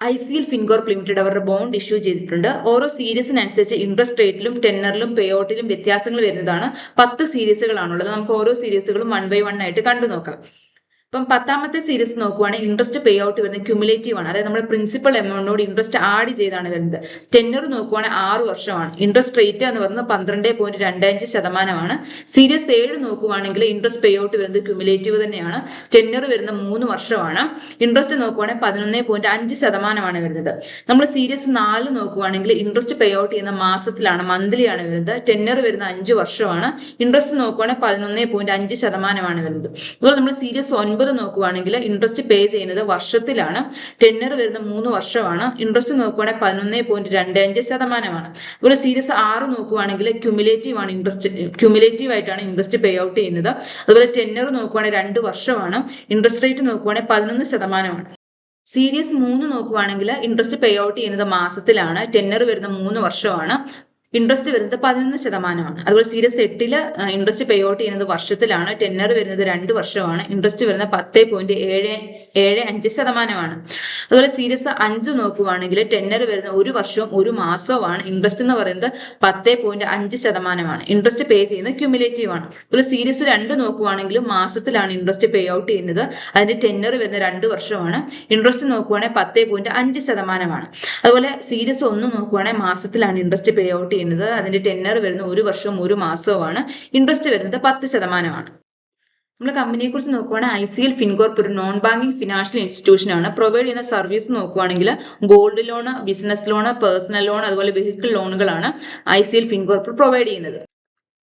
I C L Fincorp limited അവരുടെ bond issue ചെയ്തിട്ടുണ്ട്. ഓരോ സീരീസിനനുസരിച്ച് ഇൻട്രസ്റ്റ് റേറ്റിലും ടെന്നറിലും പേ ഔട്ടിലും വ്യത്യാസങ്ങൾ വരുന്നതാണ്. പത്ത് സീരീസുകളാണുള്ളത് നമുക്ക് ഓരോ സീരീസുകളും വൺ ബൈ വൺ ആയിട്ട് കണ്ടു നോക്കാം ഇപ്പം പത്താമത്തെ സീരീസ് നോക്കുവാണെങ്കിൽ ഇൻട്രസ്റ്റ് പേ ഔട്ട് വരുന്നത് ക്യുമുലേറ്റീവ് ആണ്. അതായത് നമ്മുടെ പ്രിൻസിപ്പൽ എമൗണ്ടിനോട് ഇൻട്രസ്റ്റ് ആഡ് ചെയ്താണ് വരുന്നത്. ടെന്നർ നോക്കുവാണെങ്കിൽ ആറ് വർഷമാണ്. ഇൻട്രസ്റ്റ് റേറ്റ് എന്ന് പറയുന്നത് പന്ത്രണ്ട് പോയിന്റ് രണ്ട് അഞ്ച് ശതമാനമാണ്. സീരീസ് ഏഴ് നോക്കുവാണെങ്കിൽ ഇൻട്രസ്റ്റ് പേ ഔട്ട് വരുന്നത് ക്യുമുലേറ്റീവ് തന്നെയാണ്. ടെന്നർ വരുന്ന മൂന്ന് വർഷമാണ്. ഇൻട്രസ്റ്റ് നോക്കുവാണെങ്കിൽ പതിനൊന്ന് പോയിന്റ് അഞ്ച് ശതമാനമാണ് വരുന്നത്. നമ്മൾ സീരീസ് നാല് നോക്കുവാണെങ്കിൽ ഇൻട്രസ്റ്റ് പേ ഔട്ട് ചെയ്യുന്ന മാസത്തിലാണ് മന്ത്ലി ആണ് വരുന്നത്. ടെന്നർ വരുന്ന അഞ്ച് വർഷമാണ്. ഇൻട്രസ്റ്റ് നോക്കുവാണെങ്കിൽ പതിനൊന്ന് പോയിന്റ് അഞ്ച് ശതമാനമാണ് വരുന്നത്. അതുപോലെ നമ്മൾ സീരീസ് ഒൻപത് നോക്കുവാണെങ്കിൽ ഇൻട്രസ്റ്റ് പേ ചെയ്യുന്നത് വർഷത്തിലാണ്. ടെന്നർ വരുന്ന മൂന്ന് വർഷമാണ്. ഇൻട്രസ്റ്റ് നോക്കുവാണെങ്കിൽ പതിനൊന്ന് പോയിന്റ് രണ്ട് അഞ്ച് ശതമാനമാണ്. അതുപോലെ സീരീസ് ആറ് നോക്കുവാണെങ്കിൽ ക്യുമുലേറ്റീവ് ആണ് ഇൻട്രസ്റ്റ് ക്യുമുലേറ്റീവ് ആയിട്ടാണ് ഇൻട്രസ്റ്റ് പേ ഔട്ട് ചെയ്യുന്നത്. അതുപോലെ ടെന്നർ നോക്കുവാണെങ്കിൽ രണ്ട് വർഷമാണ്. ഇൻട്രസ്റ്റ് റേറ്റ് നോക്കുവാണെങ്കിൽ പതിനൊന്ന് ശതമാനമാണ്. സീരീസ് മൂന്ന് നോക്കുവാണെങ്കിൽ ഇൻട്രസ്റ്റ് പേ ഔട്ട് ചെയ്യുന്നത് മാസത്തിലാണ്. ടെന്നർ വരുന്ന മൂന്ന് വർഷമാണ്. ഇൻട്രസ്റ്റ് വരുന്നത് പതിനൊന്ന് ശതമാനമാണ്. അതുപോലെ സീരിയസ് എട്ടിൽ ഇൻട്രസ്റ്റ് പേ ഔട്ട് ചെയ്യുന്നത് വർഷത്തിലാണ്. ടെന്നർ വരുന്നത് രണ്ട് വർഷമാണ്. ഇൻട്രസ്റ്റ് വരുന്നത് പത്ത് പോയിന്റ് ഏഴ് ഏഴ് അഞ്ച് ശതമാനമാണ്. അതുപോലെ സീരിയസ് അഞ്ച് നോക്കുവാണെങ്കിൽ ടെന്നർ വരുന്ന ഒരു വർഷവും ഒരു മാസവുമാണ്. ഇൻട്രസ്റ്റ് എന്ന് പറയുന്നത് പത്ത് പോയിന്റ് അഞ്ച് ശതമാനമാണ്. ഇൻട്രസ്റ്റ് പേ ചെയ്യുന്നത് ക്യുമുലേറ്റീവ് ആണ്. അതുപോലെ സീരീസ് രണ്ട് നോക്കുവാണെങ്കിലും മാസത്തിലാണ് ഇൻട്രസ്റ്റ് പേ ഔട്ട് ചെയ്യുന്നത്. അതിന്റെ ടെന്നർ വരുന്ന രണ്ട് വർഷമാണ്. ഇൻട്രസ്റ്റ് നോക്കുവാണെങ്കിൽ പത്ത് പോയിന്റ് അഞ്ച് ശതമാനമാണ്. അതുപോലെ സീരിയസ് ഒന്ന് നോക്കുവാണെങ്കിൽ മാസത്തിലാണ് ഇൻട്രസ്റ്റ് പേ ഔട്ട് ചെയ്യുന്നത്. അതിന്റെ ടെന്നർ വരുന്ന ഒരു വർഷവും ഒരു മാസവുമാണ്. ഇൻട്രസ്റ്റ് വരുന്നത് പത്ത് ശതമാനമാണ്. നമ്മൾ കമ്പനിയെ കുറിച്ച് നോക്കുവാണെങ്കിൽ ഐ സി എൽ ഫിൻകോർപ്പ് ഒരു നോൺ ബാങ്കിങ് ഫിനാൻഷ്യൽ ഇൻസ്റ്റിറ്റ്യൂഷൻ ആണ്. പ്രൊവൈഡ് ചെയ്യുന്ന സർവീസ് നോക്കുവാണെങ്കിൽ gold loan business loan personal loan അതുപോലെ vehicle ലോണുകളാണ് I C L Fincorp provide ചെയ്യുന്നത്.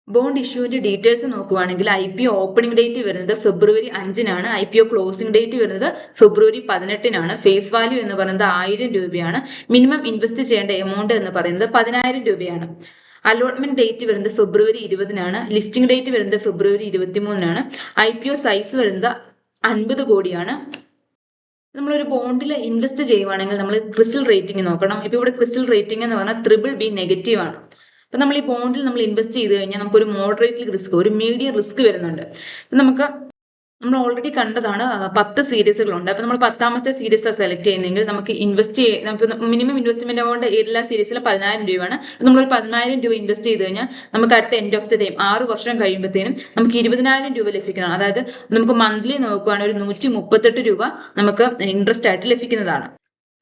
ബോണ്ട് ഇഷ്യൂവിന്റെ ഡീറ്റെയിൽസ് നോക്കുവാണെങ്കിൽ I P O opening date വരുന്നത് ഫെബ്രുവരി അഞ്ചിനാണ്. I P O closing date വരുന്നത് ഫെബ്രുവരി പതിനെട്ടിനാണ്. ഫേസ് വാല്യൂ എന്ന് പറയുന്നത് ആയിരം രൂപയാണ്. മിനിമം ഇൻവെസ്റ്റ് ചെയ്യേണ്ട എമൗണ്ട് എന്ന് പറയുന്നത് പതിനായിരം രൂപയാണ്. അലോട്ട്മെന്റ് ഡേറ്റ് വരുന്നത് ഫെബ്രുവരി ഇരുപതിനാണ്. ലിസ്റ്റിംഗ് ഡേറ്റ് വരുന്നത് ഫെബ്രുവരി ഇരുപത്തിമൂന്നിനാണ്. ഐ പി ഒ സൈസ് വരുന്നത് അൻപത് കോടിയാണ്. നമ്മളൊരു ബോണ്ടിൽ ഇൻവെസ്റ്റ് ചെയ്യുവാണെങ്കിൽ നമ്മൾ ക്രിസ്റ്റൽ റേറ്റിംഗ് നോക്കണം. ഇപ്പോൾ ഇവിടെ ക്രിസ്റ്റൽ റേറ്റിംഗ് എന്ന് പറഞ്ഞാൽ ത്രിബിൾ ബി നെഗറ്റീവ് ആണ്. അപ്പം നമ്മൾ ഈ ബോണ്ടിൽ നമ്മൾ ഇൻവെസ്റ്റ് ചെയ്ത് കഴിഞ്ഞാൽ നമുക്ക് ഒരു മോഡറേറ്റ് റിസ്ക് ഒരു മീഡിയം റിസ്ക് വരുന്നുണ്ട്. നമുക്ക് നമ്മൾ ഓൾറെഡി കണ്ടതാണ് പത്ത് സീരീസുകളുണ്ട് അപ്പോൾ നമ്മൾ പത്താമത്തെ സീരീസ് സെലക്ട് ചെയ്യുന്നെങ്കിൽ നമുക്ക് ഇൻവെസ്റ്റ് നമുക്ക് മിനിമം ഇൻവെസ്റ്റ്മെന്റ് അമൗണ്ട് എല്ലാ സീരീസിലും പതിനായിരം രൂപയാണ്. അപ്പോൾ നമ്മളൊരു പതിനായിരം രൂപ ഇൻവെസ്റ്റ് ചെയ്ത് കഴിഞ്ഞാൽ നമുക്ക് അടുത്ത എൻഡ് ഓഫ് ദി ടൈം ആറ് വർഷം കഴിയുമ്പോഴത്തേനും നമുക്ക് ഇരുപതിനായിരം രൂപ ലഭിക്കുന്നതാണ്. അതായത് നമുക്ക് മന്ത്ലി നോക്കുകയാണെങ്കിൽ ഒരു നൂറ്റി മുപ്പത്തെട്ട് രൂപ നമുക്ക് ഇൻട്രസ്റ്റ് ആയിട്ട് ലഭിക്കുന്നതാണ്.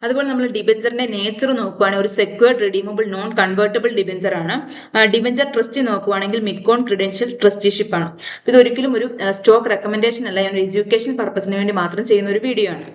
അതുപോലെ നമ്മൾ ഡിബഞ്ചറിന്റെ നേച്ചർ നോക്കുവാണെങ്കിൽ ഒരു secured redeemable non convertible debenture ആണ്. ഡിബഞ്ചർ ട്രസ്റ്റ് നോക്കുവാണെങ്കിൽ മിഡ്കോൺ ക്രിഡൻഷ്യൽ ട്രസ്റ്റിഷിപ്പ് ആണ്. ഇത് ഒരിക്കലും ഒരു സ്റ്റോക്ക് റെക്കമെൻഡേഷൻ അല്ല ഞാൻ എഡ്യൂക്കേഷൻ പർപ്പസിന് വേണ്ടി മാത്രം ചെയ്യുന്ന ഒരു വീഡിയോ ആണ്.